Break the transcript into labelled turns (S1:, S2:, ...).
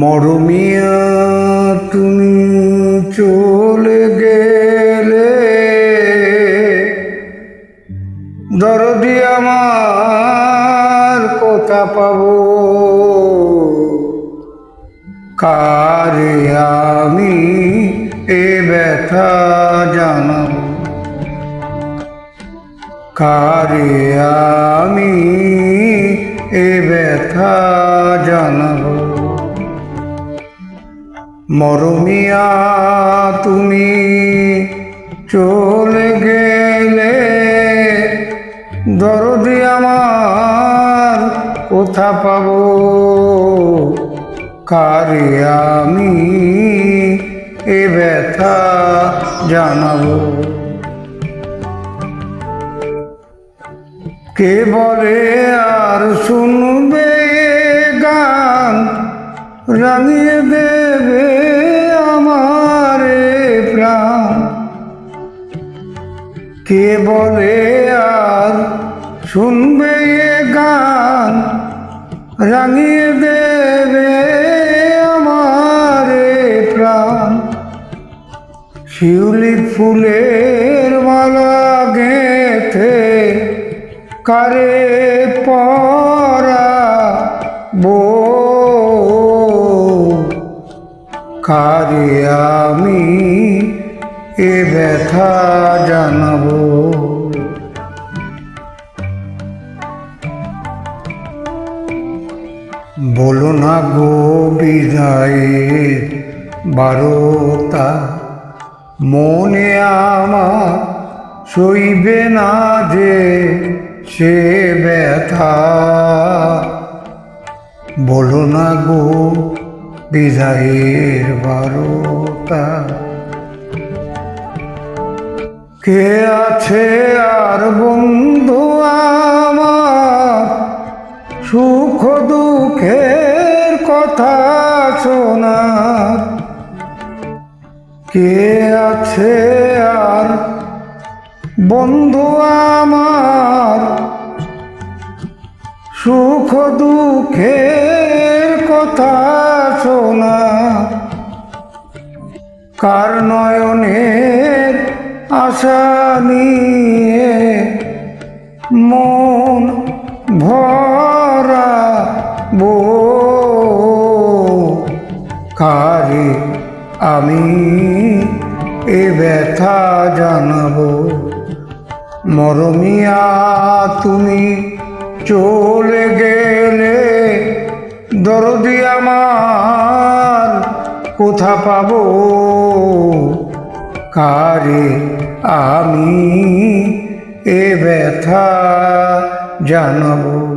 S1: মরমিয়া তুমি চলে গেলে দরদি আমার কোথা পাব। কারে আমি এ ব্যথা জানাব? কারে আমি এ ব্যথা জানাব? মরমিয়া, তুমি চলে গেলে দরদি আমার কোথা পাবো। কারে আমি এ ব্যথা জানাব? কে বলে আর শুনবে গান? রাঙিয়ে দেবে আমার প্রাণ। কে বলে আর শুনবে গান? রাঙিয়ে দেবে আমার প্রাণ। শিউলি ফুলের মালা গেথে কারে পরা বো কারে আমি এ ব্যথা জানাব? বলো না গো বিদায়ের বারোটা। মনে আমার সইবে না যে সে ব্যথা, বলো না গো বিদায়ের বারোটা। কে আছে আর বন্ধু আমার? সুখ দুঃখের কথা শোনা কে আছে আর বন্ধু আমার, সুখ দুঃখের কথা শোনা। কার নয়নের আশা নিয়ে মন ভরা বো? কারে আমি এ ব্যথা জানাব? মরমিয়া তুমি চলে গেলে দরদি আমার কোথা পাব? কারে আমি এ ব্যথা জানাব?